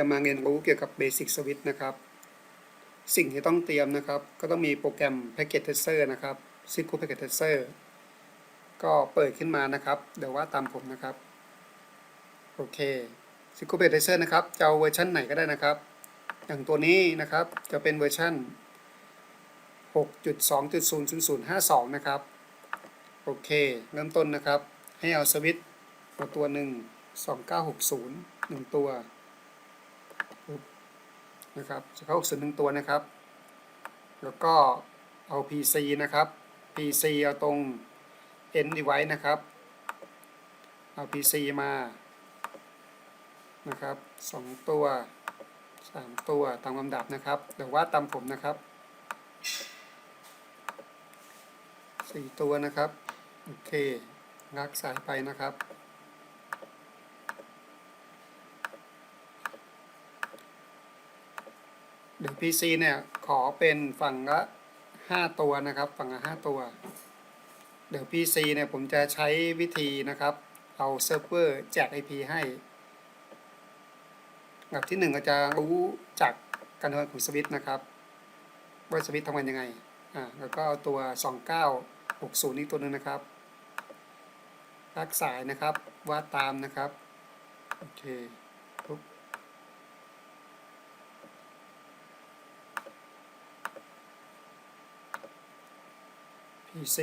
จะมาเรียนรู้เกี่ยวกับ Basic Switch นะครับ สิ่งที่ต้องเตรียมนะครับ ก็ต้องมีโปรแกรม Packet Tracer นะครับ Cisco Packet Tracer ก็เปิดขึ้นมานะครับ เดี๋ยวว่าตามผมนะครับ โอเค Cisco Packet Tracer นะครับ จะเอาเวอร์ชันไหนก็ได้นะครับ อย่างตัวนี้นะครับ จะเป็นเวอร์ชัน6.2.0.052 นะครับ โอเค เริ่มต้นนะครับ ให้เอาสวิตช์มาตัวหนึ่ง2960หนึ่งตัว นะครับ2960หนึ่งตัวนะครับ แล้วก็เอา PC นะครับ PC เอาตรง n device นะครับ เอา PC มานะครับสองตัวสามตัวตามลำดับนะครับเดี๋ยวว่าตามผมนะครับสี่ตัวนะครับ โอเคงักสายไปนะครับ เดี๋ยว PC เนี่ย ขอเป็นฝั่งละ5ตัวนะครับ ฝั่งละ5ตัว เดี๋ยว PC เนี่ยผมจะใช้วิธีนะครับ เอาเซิร์ฟเวอร์แจก IP ให้แบบที่หนึ่งก็จะรู้จากการทำงานของสวิตช์นะครับว่าสวิตทำงานยังไงอ่าแล้วก็เอาตัว 2960 นี่ตัวหนึงนะครับรักสายนะครับวาดตามนะครับ โอเคปุ๊บ PC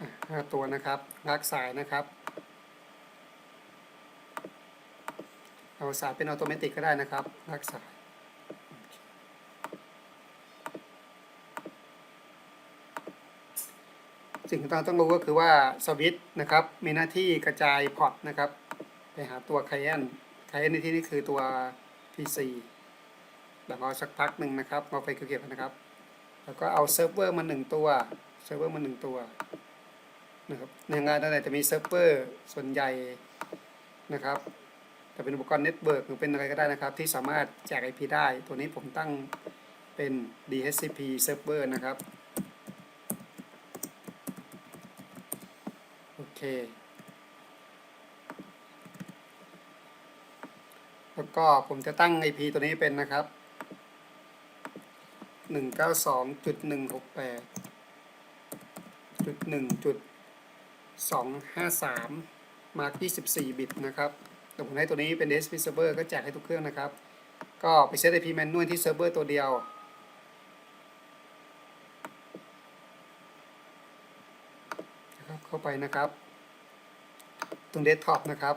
อะห้าตัวนะครับรักสายนะครับ เอาสายเป็นออโตเมติกก็ได้นะครับรักสาย สิ่งที่เราต้องรู้ก็คือว่าสวิตช์นะครับมีหน้าที่กระจายพอร์ตนะครับ ไปหาตัวไคลเอนไคลเอนในที่นี้คือตัว PC แล้วก็สักพักหนึ่งนะครับเราไปเกี่ยวกันนะครับ แล้วก็เอาเซิร์ฟเวอร์มาหนึ่งตัวเซิร์ฟเวอร์มาหนึ่งตัวนะครับในงานนั่นแหละจะมีเซิร์ฟเวอร์ส่วนใหญ่นะครับจะเป็นอุปกรณ์เน็ตเวิร์กหรือเป็นอะไรก็ได้นะครับ ที่สามารถแจก IP ได้ ตัวนี้ผมตั้งเป็น DHCP server นะครับ โอเค แล้วก็ผมจะตั้ง IP ตัวนี้เป็นนะครับหนึ่งเก้าสองจุดหนึ่งหกแปดจุดหนึ่งจุดสองห้าสามมาร์กยี่สิบสี่บิตนะครับแต่ผมให้ตัวนี้เป็น DSP server ก็แจกให้ทุกเครื่องนะครับ ก็ไปเซต IP manual ที่เซิร์ฟเวอร์ตัวเดียว นะครับ เข้าไปนะครับ ตรงเดสก์ท็อปนะครับ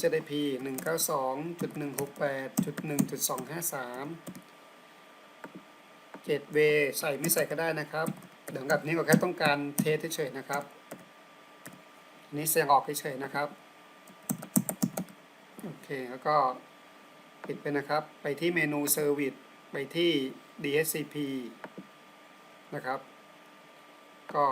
ZIP 192.168.1.253เกตเวย์ใส่ไม่ใส่ก็ได้นะครับเดี๋ยวกับนี้ก็แค่ต้องการเทสเฉยๆนะครับอันนี้เสียงออกเฉยๆนะครับ โอเค แล้วก็ปิดไปนะครับ ไปที่เมนูเซอร์วิสไปที่ DHCP นะครับ ก็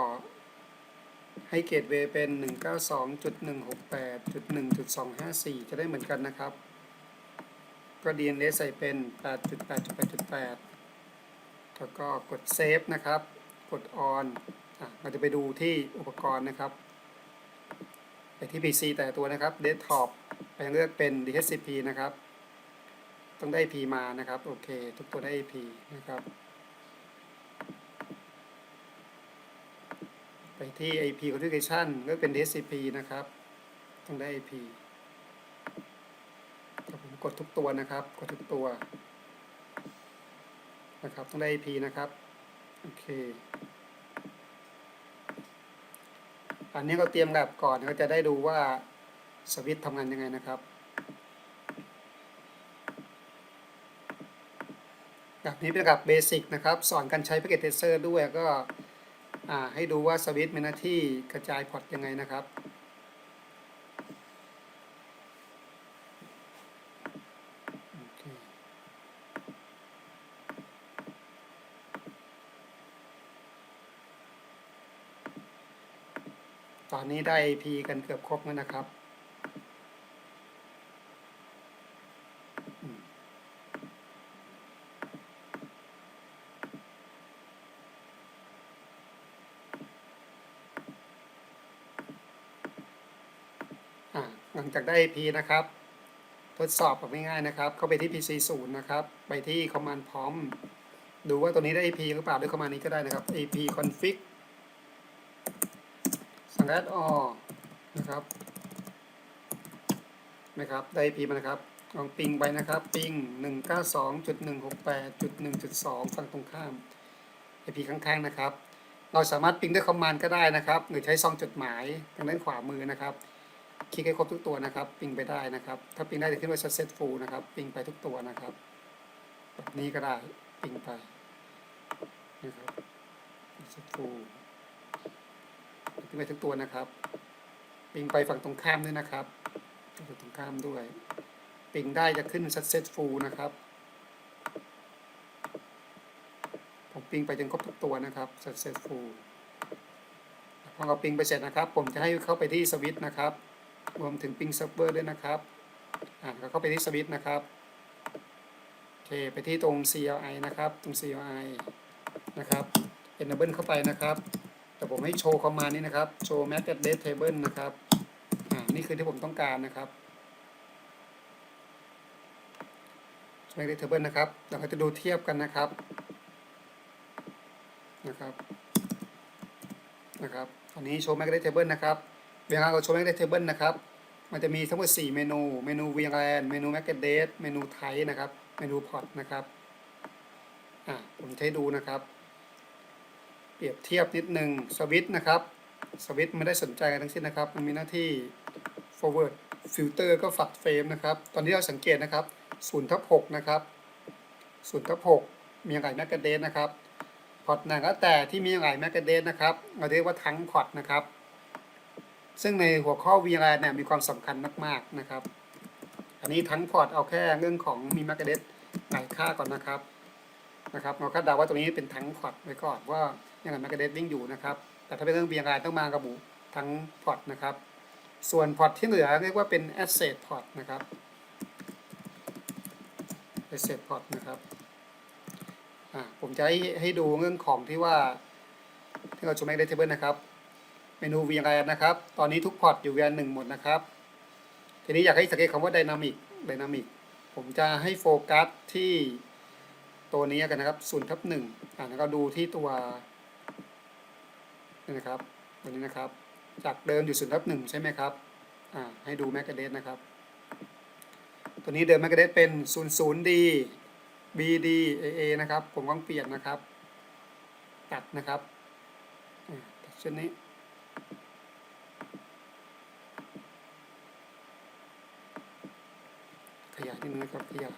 ให้เกตเวเป็น 192.168.1.254 จะได้เหมือนกันนะครับ ก็ DNS ใส่เป็น 8.8.8.8 แล้วก็กดเซฟนะครับ กด on อะเราจะไปดูที่อุปกรณ์นะครับ ไปที่ PC แต่ตัวนะครับ Desktop ไปเลือกเป็น DHCP นะครับ ต้องได้ IP มานะครับ โอเค ทุกตัวได้ IP นะครับ ไปที่ IP configuration ก็เป็น DHCP นะครับ ต้องได้ IP แต่ผมกดทุกตัวนะครับ กดทุกตัว นะครับ ต้องได้ IP นะครับ โอเค อันนี้ก็เตรียมแบบก่อนก็จะได้ดูว่าสวิตช์ทำงานยังไงนะครับแบบนี้เป็นแบบเบสิกนะครับ สอนการใช้ Packet Tracer ด้วยก็ ให้ดูว่าสวิตช์มีหน้าที่กระจายพอร์ตยังไงนะครับ ตอนนี้ได้ IP กันเกือบครบแล้วนะครับอืม หลัง จากได้ IP นะครับ ทดสอบแบบง่ายๆนะครับ เข้าไปที่ PC 0นะครับ ไปที่ command prompt ดูว่าตัวนี้ได้ IP หรือเปล่าด้วย command นี้ก็ได้นะครับ ap config สั่ง add all นะครับนะครับ ได้ IP มานะครับ ลองปิงไปนะครับ ปิง 192.168.1.2 ฝั่งตรงข้าม IP ข้างๆนะครับ เราสามารถปิงด้วยคอมมานด์ก็ได้นะครับ หรือใช้ซองจดหมายทางด้านขวามือนะครับ คลิกให้ครบทุกตัวนะครับปิงไปได้นะครับ ถ้าปิงได้จะขึ้นว่า successful นะครับปิงไปทุกตัวนะครับแบบนี้ก็ได้ปิงไปนะครับ successful ปิงไปทุกตัวนะครับปิงไปฝั่งตรงข้ามด้วยนะครับฝั่งตรงข้ามด้วยปิงได้จะขึ้น successful นะครับผมปิงไปจนครบทุกตัวนะครับ successful พอเราปิงไปเสร็จนะครับ ผมจะให้เข้าไปที่สวิตช์นะครับ รวมถึงปิงเซิร์ฟเวอร์ด้วยนะครับอ่าก็เข้าไปที่สวิตช์นะครับโอเคไปที่ตรง CLI นะครับตรง CLI นะครับ enable เข้าไปนะครับ แต่ผมให้โชว์คอมมานด์นี้นะครับโชว์ mac address table นะครับอ่านี่คือที่ผมต้องการนะครับ mac address table นะครับเราก็จะดูเทียบกันนะครับนะครับนะครับอันนี้โชว์ mac address table นะครับเวลาเราโชว์ mac address table นะครับ มันจะมีทั้งหมด 4 เมนู เมนู VLAN เมนู mac address เมนู type นะครับ เมนู port นะครับ อ่าผมให้ดูนะครับ เปรียบเทียบนิดหนึ่งสวิตช์นะครับ สวิตช์ไม่ได้สนใจกันทั้งสิ้นนะครับ มันมีหน้าที่ forward filter ก็ฝักเฟรมนะครับ ตอนที่เราสังเกตนะครับ0ทับ6นะครับ0ทับ6มีอะไรแมกกาเดสนะครับ พอตไหนก็แต่ที่มีอะไรแมกกาเดสนะครับ เราเรียกว่าทั้งพอตนะครับ ซึ่งในหัวข้อ VLAN เนี่ยมีความสำคัญมาก ๆ นะครับ อันนี้ทั้งพอร์ตเอาแค่เรื่องของมีแมกกาเดสหลายค่าก่อนนะครับนะครับเราคาดเดาว่าตรงนี้เป็นทั้งพอร์ตไว้ก่อนว่ายังไงแมกกาเดสวิ่งอยู่นะครับ แต่ถ้าเป็นเรื่อง VLAN ต้องมากระบุทั้งพอร์ตนะครับ ส่วนพอร์ตที่เหลือเรียกว่าเป็น asset port นะครับ asset port นะครับผมจะให้ให้ดูเรื่องของที่ว่าที่เราจะ make table นะครับ เมนู VLAN นะครับ ตอนนี้ทุกพอร์ตอยู่ VLAN หนึ่งหมดนะครับ ทีนี้อยากให้สังเกตคำว่า dynamic dynamic ผมจะให้โฟกัสที่ตัวนี้กันนะครับ0ทับ1อ่าแล้วก็ดูที่ตัวนี่นะครับตัวนี้นะครับ จากเดิมอยู่0ทับ1ใช่ไหมครับอ่าให้ดู MAC address นะครับ ตัวนี้เดิม MAC address เป็น 00D BD AA นะครับ ผมต้องเปลี่ยนนะครับ ตัดนะครับตัดเช่นนี้ ขยายนิดนึงนะครับขยาย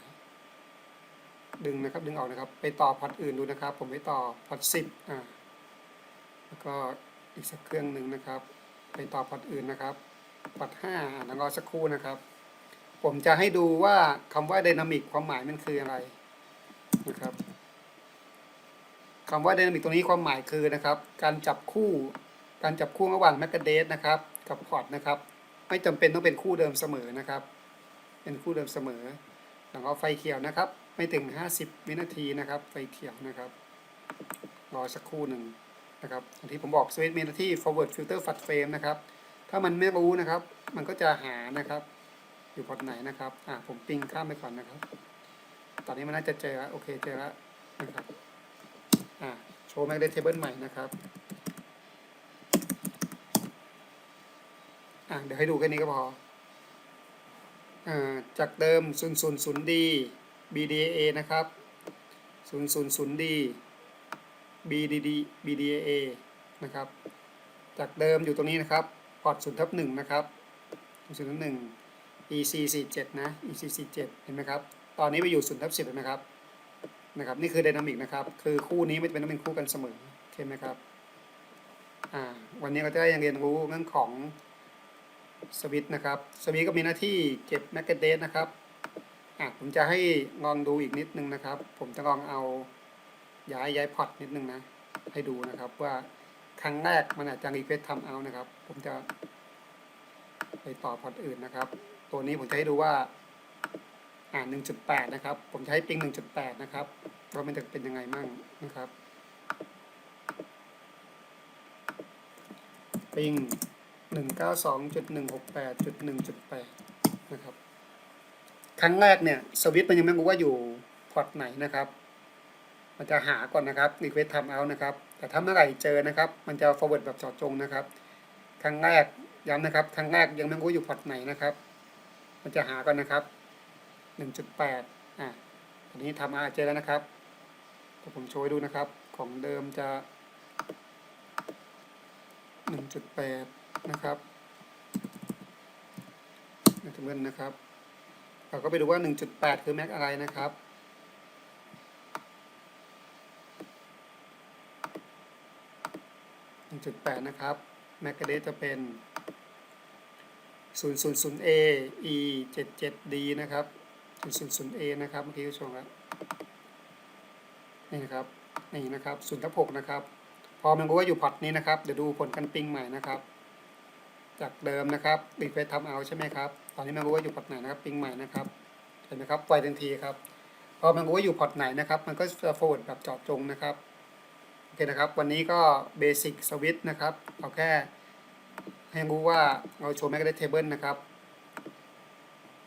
ดึงนะครับดึงออกนะครับ ไปต่อพอร์ตอื่นดูนะครับ ผมไปต่อพอร์ตสิบอ่าแล้วก็อีกสักเครื่องหนึ่งนะครับ ไปต่อพอร์ตอื่นนะครับพอร์ตห้าแล้วก็สักครู่นะครับ ผมจะให้ดูว่าคำว่า Dynamic ความหมายมันคืออะไรนะครับคำว่า Dynamic ตรงนี้ความหมายคือนะครับ การจับคู่การจับคู่ระหว่าง m a c a d e s นะครับ กับพอร์ตนะครับ ไม่จำเป็นต้องเป็นคู่เดิมเสมอนะครับ เป็นคู่เดิมเสมอแล้วก็ไฟเขียวนะครับ ไม่ถึง 50 วินาทีนะครับ ไฟเขียวนะครับ รอสักครู่หนึ่งนะครับอย่างที่ผมบอกสวิตช์มีหน้าที่ forward filter fast frame นะครับ ถ้ามันไม่รู้นะครับ มันก็จะหานะครับ อยู่พอร์ตไหนนะครับอ่าผมปิงข้ามไปก่อนนะครับ ตอนนี้มันน่าจะเจอแล้วโอเคเจอแล้วนะครับอ่าโชว์ Mac d a t Table ใหม่นะครับอ่าเดี๋ยวให้ดูแค่นี้ก็พอ จากเดิม 000D BDA นะครับ 000D BDD BDA นะครับ จากเดิมอยู่ตรงนี้นะครับ พอร์ต0ทับ1นะครับ0ทับ1 EC 4 7นะ EC 4 7เห็นไหมครับ ตอนนี้ไปอยู่0ทับ10เห็นไหมครับ นะครับ นี่คือไดนามิกนะครับ คือคู่นี้ไม่เป็นต้องเป็นคู่กันเสมอโอเคไหมครับ อ่า วันนี้เราจะได้ยังเรียนรู้เรื่องของ สวิตนะครับสวิตก็มีหน้าที่เก็บแมกกาเดสนะครับอะผมจะให้ลองดูอีกนิดนึงนะครับ ผมจะลองเอาย้ายย้ายพอร์ตนิดนึงนะ ให้ดูนะครับว่าครั้งแรกมันอาจจะรีเควสทำเอานะครับ ผมจะไปต่อพอร์ตอื่นนะครับ ตัวนี้ผมจะให้ดูว่าอ่า1.8 นะครับ ผมให้ปิง 1.8 นะครับว่ามันจะเป็นยังไงมั่งนะครับ ปิง 192.168.1.8 นะครับ ครั้งแรกเนี่ยสวิตมันยังไม่รู้ว่าอยู่พอร์ตไหนนะครับ มันจะหาก่อนนะครับ request time out นะครับ แต่ถ้าเมื่อไหร่เจอนะครับ มันจะ forward แบบเจาะจงนะครับ ครั้งแรกย้ำนะครับ ครั้งแรกยังไม่รู้อยู่พอร์ตไหนนะครับ มันจะหาก่อนนะครับ 1.8 อะอันนี้ทำอาเจอแล้วนะครับเดี๋ยวผมโชว์ดูนะครับ ของเดิมจะ 1.8 นะครับนะทุกท่านนะครับ เราก็ไปดูว่า 1.8 คือแม็กอะไรนะครับ1.8 นะครับ แมกกาเดจะเป็น 000A E 77D นะครับ 000A นะครับเมื่อกี้ก็ชมแล้วนี่นะครับ นี่นะครับ0ทับ6นะครับ พอมันรู้ว่าอยู่พอตนี้นะครับ เดี๋ยวดูผลการปิงใหม่นะครับ จากเดิมนะครับรีเฟซทำเอาใช่ไหมครับ ตอนนี้มันรู้ว่าอยู่พอร์ตไหนนะครับปิงใหม่นะครับ เห็นไหมครับไวทันทีครับ พอมันรู้ว่าอยู่พอร์ตไหนนะครับ มันก็จะ forward แบบเจาะจงนะครับ โอเคนะครับ วันนี้ก็เบสิกสวิตนะครับ เอาแค่ให้รู้ว่าเราโชว์แมกเ e เทเบิลนะครับ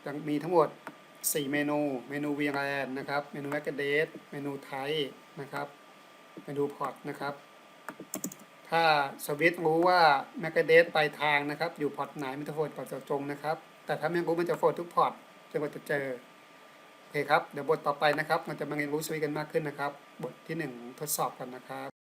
ยังมีทั้งหมด 4 เมนู เมนู VLAN นะครับ เมนู m a c a d a t เมนู Type นะครับ เมนู Port นะครับ ถ้าสวิตรู้ว่าแมกเดสปลายทางนะครับ อยู่พอร์ตไหนมันจะโฟลดกับเจาะจงนะครับ แต่ถ้าไม่รู้มันจะโฟลดทุกพอร์ตจนกว่าจะเจอโอเคครับเดี๋ยวบทต่อไปนะครับมันจะมาเรียนรู้สวิตกันมากขึ้นนะครับ บทที่ 1 ทดสอบกันนะครับ